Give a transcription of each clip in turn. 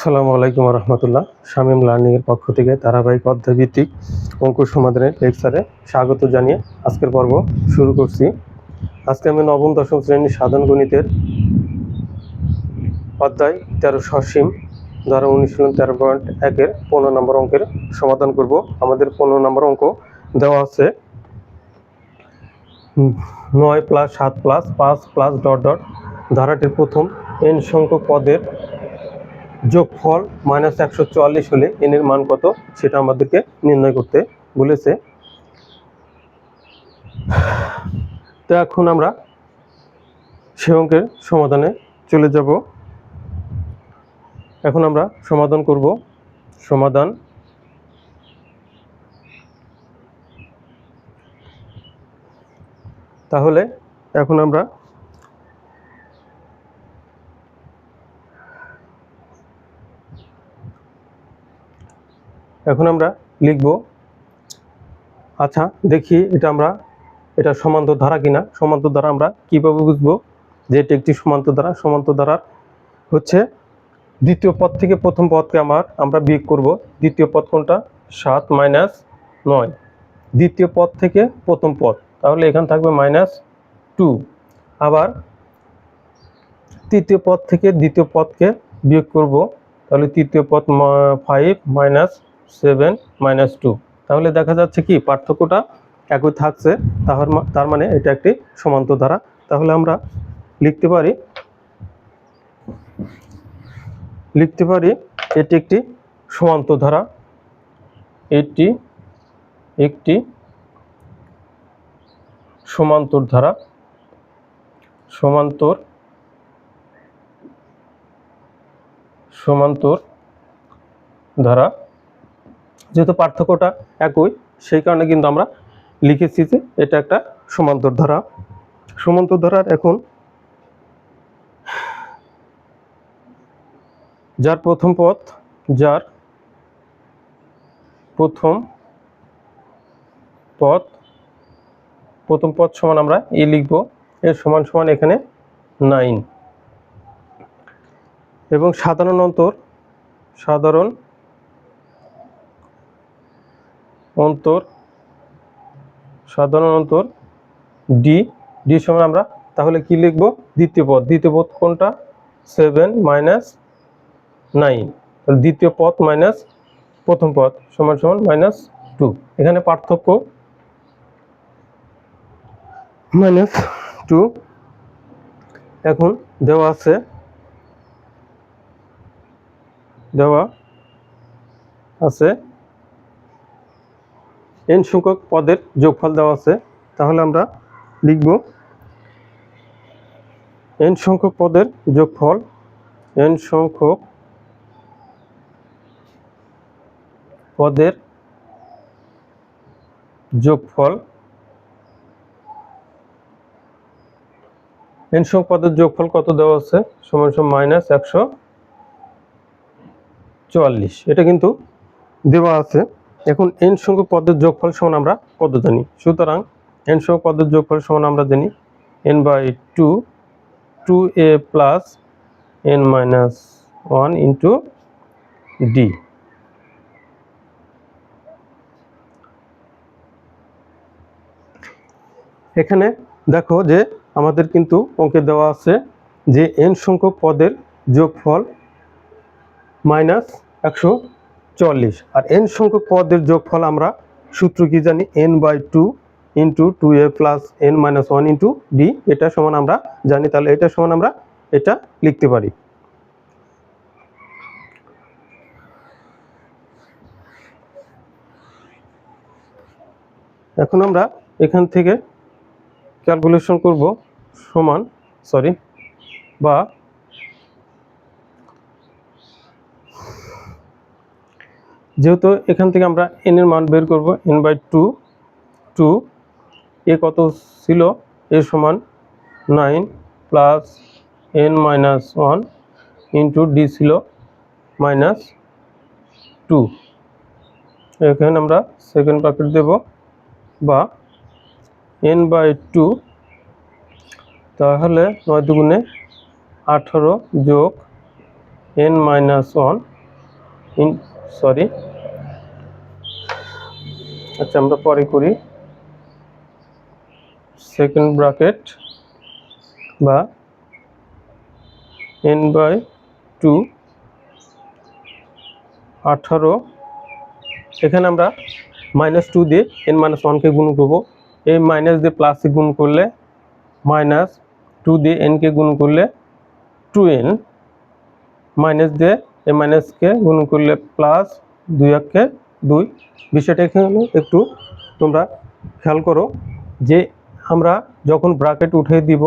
আসসালামু আলাইকুম রহমতুল্লাহ। শামীম লার্নিংয়ের পক্ষ থেকে ধারাবাহিক অধ্যায়ভিত্তিক অঙ্ক সমাধানের লেকচারে স্বাগত জানিয়ে আজকের পর্ব শুরু করছি। আজকে আমি নবম, দশম শ্রেণির সাধারণ গণিতের অধ্যায় তেরো সসীম, ধারা অনুশীলন তেরো পয়েন্ট একের পনেরো নম্বর অঙ্কের সমাধান করব। আমাদের পনেরো নম্বর অঙ্ক দেওয়া আছে। নয় প্লাস সাত প্লাস পাঁচ প্লাস ডট ডট। ধারাটির প্রথম এন সংখ্যক পদের যোগফল মাইনাস একশো চুয়াল্লিশ হলে এন এর মান কত? সেটা আমাদেরকে নির্ণয় করতে বলেছে। তো এখন আমরা সে অঙ্কের সমাধানে চলে যাব। এখন আমরা সমাধান করব। সমাধান তাহলে এখন আমরা এখন আমরা লিখব আচ্ছা দেখি এটা আমরা, এটা সমান্তর ধারা কিনা? সমান্তর ধারা আমরা কীভাবে বুঝব যে এটি একটি সমান্তর ধারা? সমান্তর ধারার হচ্ছে দ্বিতীয় পদ থেকে প্রথম পদকে আমার, আমরা বিয়োগ করব। দ্বিতীয় পদ কোনটা? সাত মাইনাস নয়। দ্বিতীয় পদ থেকে প্রথম পদ, তাহলে এখানে থাকবে মাইনাস টু। আবার তৃতীয় পদ থেকে দ্বিতীয় পদকে বিয়োগ করব, তাহলে তৃতীয় পদ five minus seven minus two তাহলে দেখা যাচ্ছে কি, পার্থক্যটা একই থাকছে, তাহার তার মানে এটা একটি সমান্তর ধারা। তাহলে আমরা লিখতে পারি লিখতে পারি এটি একটি সমান্তর ধারা। এটি একটি সমান্তর ধারা। সমান্তর সমান্তর ধারা। যেহেতু পার্থক্যটা একই, সেই কারণে কিন্তু আমরা লিখেছি যে এটা একটা সমান্তর ধারা। সমান্তর ধারার এখন যার প্রথম পথ, যার প্রথম পথ প্রথম পথ সমান আমরা এ লিখব এর সমান সমান এখানে নাইন এবং সাধারণ অন্তর, সাধারণ অন্তর, সাধারণ অন্তর ডি ডি সমান আমরা, তাহলে কি লিখব? দ্বিতীয় পদ। দ্বিতীয় পদ কোনটা? সেভেন মাইনাস নাইন দ্বিতীয় পদ মাইনাস প্রথম পদ সমান সমান মাইনাস টু এখানে পার্থক্য মাইনাস টু এখন দেওয়া আছে দেওয়া আছে এন সংখ্যক পদের যোগফল দেওয়া আছে, তাহলে আমরা লিখব এন সংখ্যক পদের যোগফল এন সংখ্যক পদের যোগফল এন সংখ্যক পদের যোগফল কত দেওয়া আছে, সমান সমান মাইনাস একশো চুয়াল্লিশ। এটা কিন্তু দেওয়া আছে। এখন এন সংখ্যক পদের যোগফল সমান আমরা কত জানি? সুতরাং এন সংখ্যক পদের যোগফল সমান আমরা জানি N by two two A plus N minus one into D এখানে দেখো যে আমাদের কিন্তু অঙ্কে দেওয়া আছে যে এন সংখ্যক পদের যোগফল মাইনাস একশো চল্লিশ আর এন সংখ্যক পদের যোগফল আমরা সূত্র কি জানি? N by two into two A plus N minus one into D এটা সমান আমরা জানি। তাহলে এটা সমান আমরা এটা লিখতে পারি। এখন আমরা এখান থেকে ক্যালকুলেশন করব সমান সরি বা যেহেতু এখান থেকে আমরা এন এর মান বের করব N by two two A কত ছিল? এ সমান nine plus N minus one into D ছিল মাইনাস টু এখানে আমরা সেকেন্ড ব্র্যাকেট দেব বা এন বাই টু তাহলে নয় দুগুণে আঠারো যোগ N minus one in sorry আচ্ছা আমরা পরে করি। সেকেন্ড ব্র্যাকেট বা এন বাই টু আঠারো। এখানে আমরা মাইনাস টু দিয়ে এন মাইনাস ওয়ানকে গুণ করব। এই মাইনাস দিয়ে প্লাসে গুণ করলে মাইনাস টু দিয়ে এনকে গুণ করলে টু এন মাইনাস দিয়ে এ মাইনাসকে গুণ করলে প্লাস দুই এককে দুই, বিষয়টা এখানে একটু তোমরা খেয়াল করো যে আমরা যখন ব্রাকেট উঠিয়ে দিব,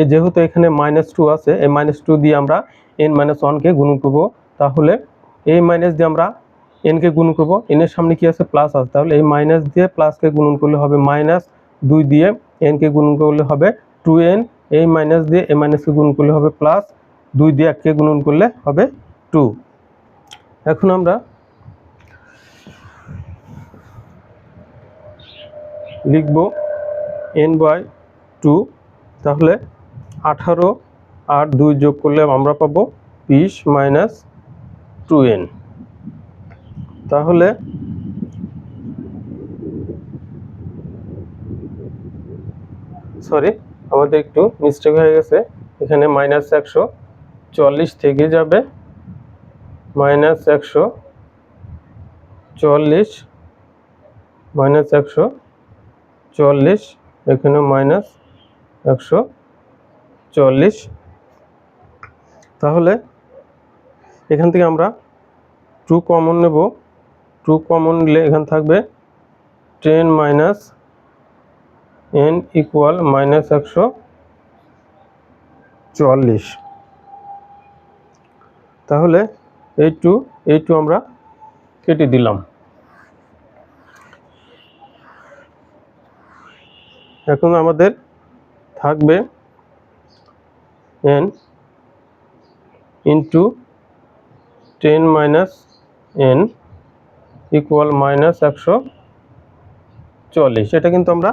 এ যেহেতু এখানে মাইনাস টু আছে, এই মাইনাস টু দিয়ে আমরা এন মাইনাস ওয়ানকে গুণ করব। তাহলে এই মাইনাস দিয়ে আমরা এনকে গুণ করব। এনের সামনে কি আছে? প্লাস আছে। তাহলে এই মাইনাস দিয়ে প্লাসকে গুণন করলে হবে মাইনাস দুই দিয়ে এনকে গুণ করলে হবে টু এন এই মাইনাস দিয়ে এ মাইনাসকে গুণ করলে হবে প্লাস দুই দিয়ে এককে গুণন করলে হবে টু এখন আমরা লিখব এন বাই টু তাহলে আঠারো আর দুই যোগ করলে আমরা পাবো বিশ মাইনাস টু এন তাহলে সরি আমাদের একটু মিস্টেক হয়ে গেছে। এখানে মাইনাস একশো চল্লিশ থেকে যাবে। মাইনাস একশো চল্লিশ মাইনাস একশো চল্লিশ এখানে মাইনাস একশো চল্লিশ। তাহলে এখান থেকে আমরা টু কমন নেব। টু কমন নিলে এখানে থাকবে ten minus N equal minus একশো চুয়াল্লিশ তাহলে এই টু এই টু আমরা কেটে দিলাম। এখন আমাদের থাকবে N into ten minus N equal minus একশো চল্লিশ। এটা কিন্তু আমরা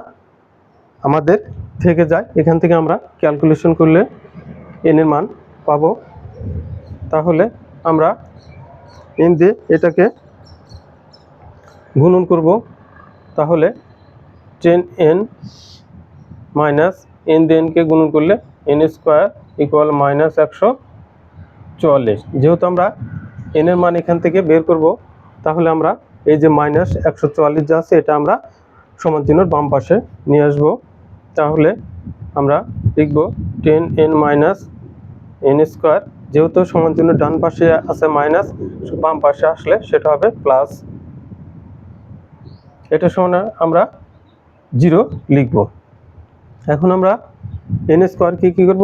আমাদের থেকে যায়। এখান থেকে আমরা ক্যালকুলেশন করলে এন এর মান পাবো। তাহলে আমরা এন দিয়ে এটাকে গুণন করব। তাহলে টেন এন মাইনাস এন দিয়ে এনকে গুণন করলে এন স্কোয়ার ইকুয়াল মাইনাস একশো চুয়াল্লিশ। যেহেতু আমরা এন এর মান এখান থেকে বের করব, তাহলে আমরা এই যে মাইনাস একশো চুয়াল্লিশ যা আছে, এটা আমরা সমান চিহ্নর বাম পাশে নিয়ে আসব। তাহলে আমরা লিখব ten N minus N square, যেহেতু সমান চিহ্ন ডান পাশে আছে মাইনাস, বাম পাশে আসলে সেটা হবে প্লাস। এটা সমান আমরা জিরো লিখব। এখন আমরা এন স্কোয়ারকে কী করব?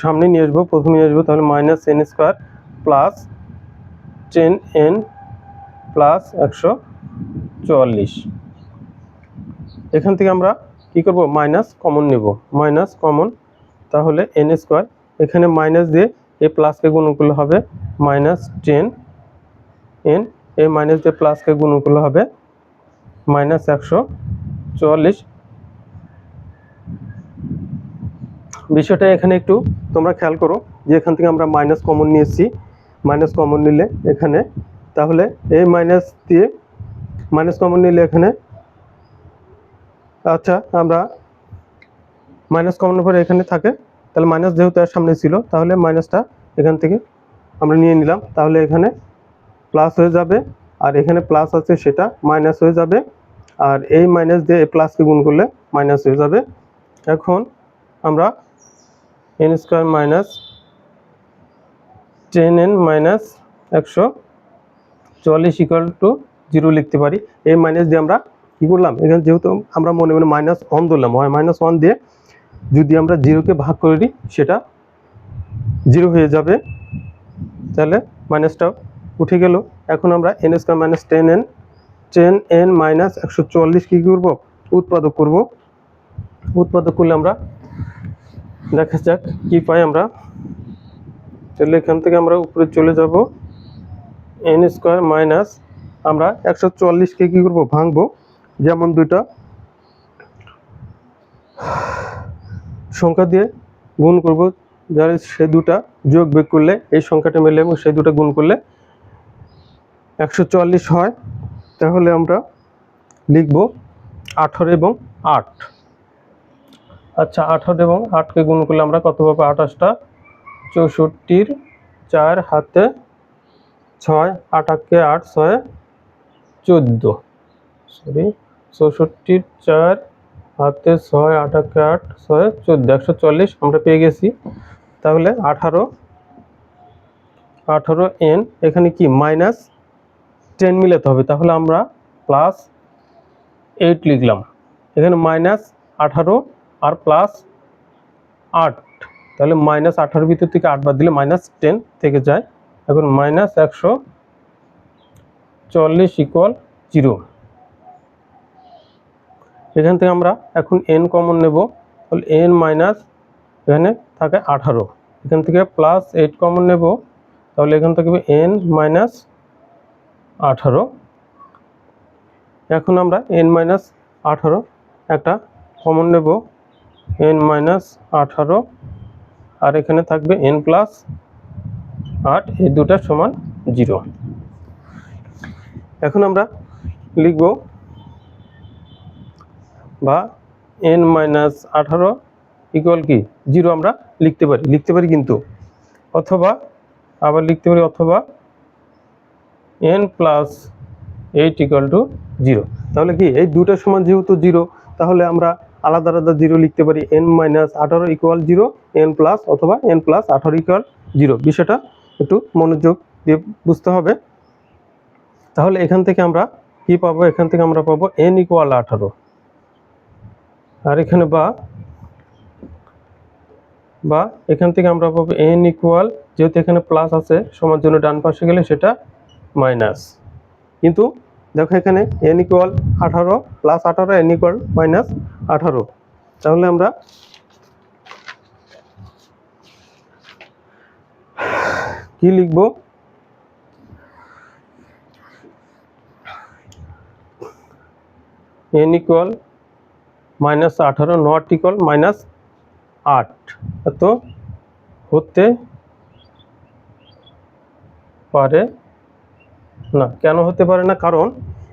সামনে নিয়ে আসব, প্রথমে নিয়ে আসব, তাহলে minus N square plus ten N plus একশো চুয়াল্লিশ। এখান থেকে আমরা কি করব? মাইনাস কমন নেব। মাইনাস কমন তাহলে এন স্কোয়ার এখানে মাইনাস দিয়ে এ প্লাসকে গুণ করলে হবে মাইনাস টেন এন এ মাইনাস দিয়ে প্লাসকে গুণ করলে হবে মাইনাস একশো চুয়াল্লিশ। বিষয়টা এখানে একটু তোমরা খেয়াল করো যে এখান থেকে আমরা মাইনাস কমন নিয়েছি। মাইনাস কমন নিলে এখানে, তাহলে এই মাইনাস দিয়ে মাইনাস কমন নিলে এখানে আচ্ছা আমরা মাইনাস কমন পরে এখানে থাকে, তাহলে মাইনাস যেহেতু এর সামনে ছিল, তাহলে মাইনাসটা এখান থেকে আমরা নিয়ে নিলাম। তাহলে এখানে প্লাস হয়ে যাবে, আর এখানে প্লাস আছে সেটা মাইনাস হয়ে যাবে, আর এই মাইনাস দিয়ে এই প্লাসকে গুণ করলে মাইনাস হয়ে যাবে। এখন আমরা N square minus ten N minus একশো চুয়াল্লিশ ইকুয়াল টু জিরো লিখতে পারি। এই মাইনাস দিয়ে আমরা কী করলাম? এখানে যেহেতু আমরা মনে মনে মাইনাস ওয়ান ধরলাম মাইনাস ওয়ান দিয়ে যদি আমরা জিরোকে ভাগ করে দিই, সেটা জিরো হয়ে যাবে। তাহলে মাইনাসটা উঠে গেল। এখন আমরা n square minus ten n ten n minus একশো চুয়াল্লিশ কী করব? উৎপাদক করব। উৎপাদক করলে আমরা দেখা যাক কী পাই আমরা। তাহলে এখান থেকে আমরা উপরে চলে যাব। এন স্কোয়ার মাইনাস আমরা একশো চুয়াল্লিশকে কী করব? ভাঙবো। যেমন দুইটা। সংখ্যা দিয়ে গুণ করব। যার সে দুটা যোগ বিয়োগ করলে এই সংখ্যাটা মেলে এবং সেই দুটো গুণ করলে একশো চুয়াল্লিশ হয়। তাহলে আমরা লিখব আঠারো এবং আট। আচ্ছা আঠারো এবং আটকে গুণ করলে আমরা কত পাবো? আঠাশটা। চৌষট্টির চার হাতে ছয়, আটাকে আট, ছয়, চোদ্দ। সরি চৌষট্টির চার হাতে ছয়, আটাকে আট, ছয়, চোদ্দ। একশো চল্লিশ আমরা পেয়ে গেছি। তাহলে আঠারো আঠারো এন, এখানে কি? মাইনাস টেন মিলাতে হবে। তাহলে আমরা প্লাস এইট লিখলাম। এখানে মাইনাস আঠারো আর প্লাস আট। তাহলে মাইনাস আঠারোর ভিতর থেকে আট বাদ দিলে মাইনাস টেন থেকে যায়। এখন মাইনাস একশো চল্লিশ ইকুয়াল জিরো এখান থেকে আমরা এখন এন কমন নেব। তাহলে এন মাইনাস এখানে থাকে আঠারো। এখান থেকে প্লাস এইট কমন নেব। তাহলে এখান থেকে এন মাইনাস আঠারো। এখন আমরা এন মাইনাস আঠারো একটা কমন নেব। এন মাইনাস আঠারো, আর এখানে থাকবে এন প্লাস আট, এই দুটা সমান জিরো। এখন আমরা লিখব বা এন মাইনাস আঠারো ইকুয়াল কি? জিরো আমরা লিখতে পারি লিখতে পারি কিন্তু। অথবা আবার লিখতে পারি অথবা n plus eight equal to zero তাহলে কি? এই দুটার সমান যেহেতু জিরো, তাহলে আমরা আলাদা আলাদা জিরো লিখতে পারি এন মাইনাস আঠারো ইকুয়াল জিরো এন প্লাস অথবা এন প্লাস আঠারো ইকুয়াল জিরো বিষয়টা একটু মনোযোগ দিয়ে বুঝতে হবে। তাহলে এখান থেকে আমরা কি পাবো? এখান থেকে আমরা পাবো এন ইকুয়াল আঠারো। আর এখানে বা বা এখান থেকে আমরা পাবো এন ইকুয়াল যেহেতু এখানে প্লাস আছে, সমান জন্য ডান পাশে গেলে সেটা মাইনাস কিন্তু দেখো এখানে এন ইকুয়াল আঠারো প্লাস আঠারো এন ইকুয়াল মাইনাস আঠারো। তাহলে আমরা কি লিখব? এন ইকুয়াল মাইনাস আঠারো নট ইকুয়াল মাইনাস আট। এত হতে পারে না। কেন হতে পারে না? কারণ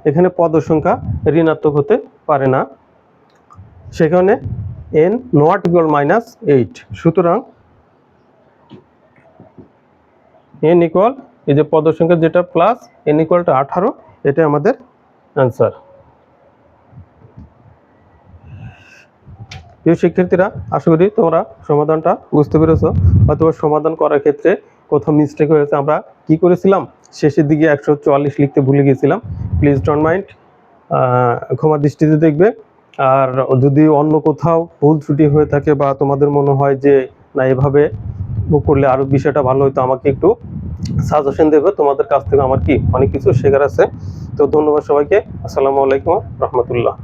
এখানে পদ সংখ্যা ঋণাত্মক হতে পারে না। সেখানে n not equal minus eight সুতরাং এন ইকুয়াল এই যে পদ সংখ্যা যেটা প্লাস এন ইকুয়ালটা আঠারো এটা আমাদের অ্যান্সার প্রিয় শিক্ষার্থীরা, আশা করি তোমরা সমাধানটা বুঝতে পেরেছ, অথবা সমাধান করার ক্ষেত্রে কোথাও মিস্টেক হয়েছে আমরা কি করেছিলাম? শেষের দিকে একশো চুয়াল্লিশ লিখতে ভুলে গেছিলাম প্লিজ ডোন্ট মাইন্ড ক্ষমা দৃষ্টিতে দেখবে। আর যদি অন্য কোথাও ভুল ত্রুটি হয়ে থাকে বা তোমাদের মনে হয় যে, না, এভাবে করলে আরও বিষয়টা ভালো হতো আমাকে একটু সাজেশন দেবে, তোমাদের কাছ থেকে আমার কি অনেক কিছু শেখার আছে। তো ধন্যবাদ সবাইকে। আসসালামু আলাইকুম রহমতুল্লাহ।